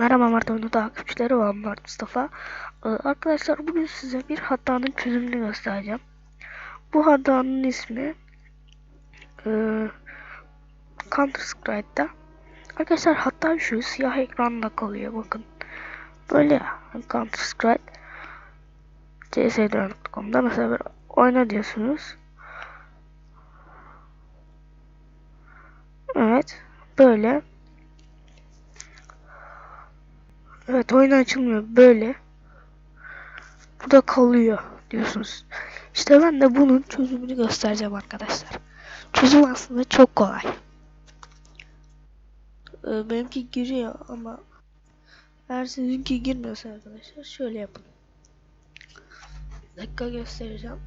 Merhaba Mert Oyunu takipçileri ben Mert Mustafa. Ee, arkadaşlar bugün size bir hatanın çözümünü göstereceğim. Bu hatanın ismi e, Counter Strike'da. Arkadaşlar hatta şu siyah ekranda kalıyor bakın. Böyle ya Counter Strike csd.com'da mesela bir oyna diyorsunuz. Evet böyle Evet oyun açılmıyor böyle. Bu da kalıyor diyorsunuz. İşte ben de bunun çözümünü göstereceğim arkadaşlar. Çözüm aslında çok kolay. Ee, benimki giriyor ama eğer sizinki girmiyorsa arkadaşlar şöyle yapın. Bir dakika göstereceğim.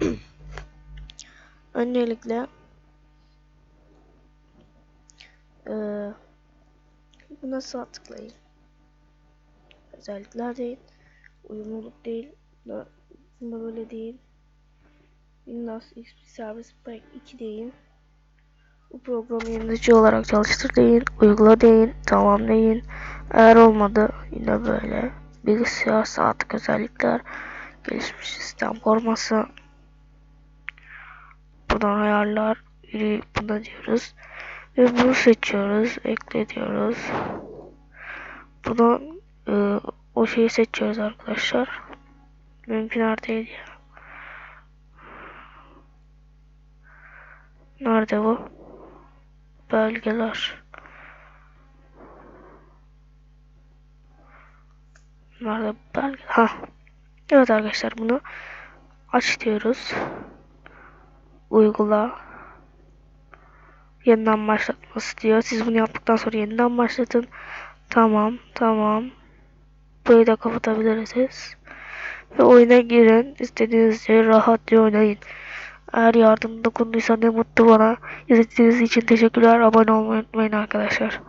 Öncelikle ee, buna sağ tıklayın özellikler değil. Uyumluluk değil. Bunda, böyle değil. Windows XP Service Pack 2 değil. Bu programı yönetici olarak çalıştır deyin. Uygula deyin. Tamam deyin. Eğer olmadı yine böyle. Bilgisayar saatlik özellikler. Gelişmiş sistem koruması. Buradan ayarlar. Buna diyoruz. Ve bunu seçiyoruz. Ekle diyoruz. Buradan e, o şeyi seçiyoruz arkadaşlar. Benimki neredeydi ya? Nerede bu? Belgeler. Nerede belge? Ha. Evet arkadaşlar bunu aç diyoruz. Uygula. Yeniden başlatması diyor. Siz bunu yaptıktan sonra yeniden başlatın. Tamam, tamam. Burayı da kapatabiliriz. Ve oyuna girin. İstediğiniz yere rahatça oynayın. Eğer yardım dokunduysa ne mutlu bana. İzlediğiniz için teşekkürler. Abone olmayı unutmayın arkadaşlar.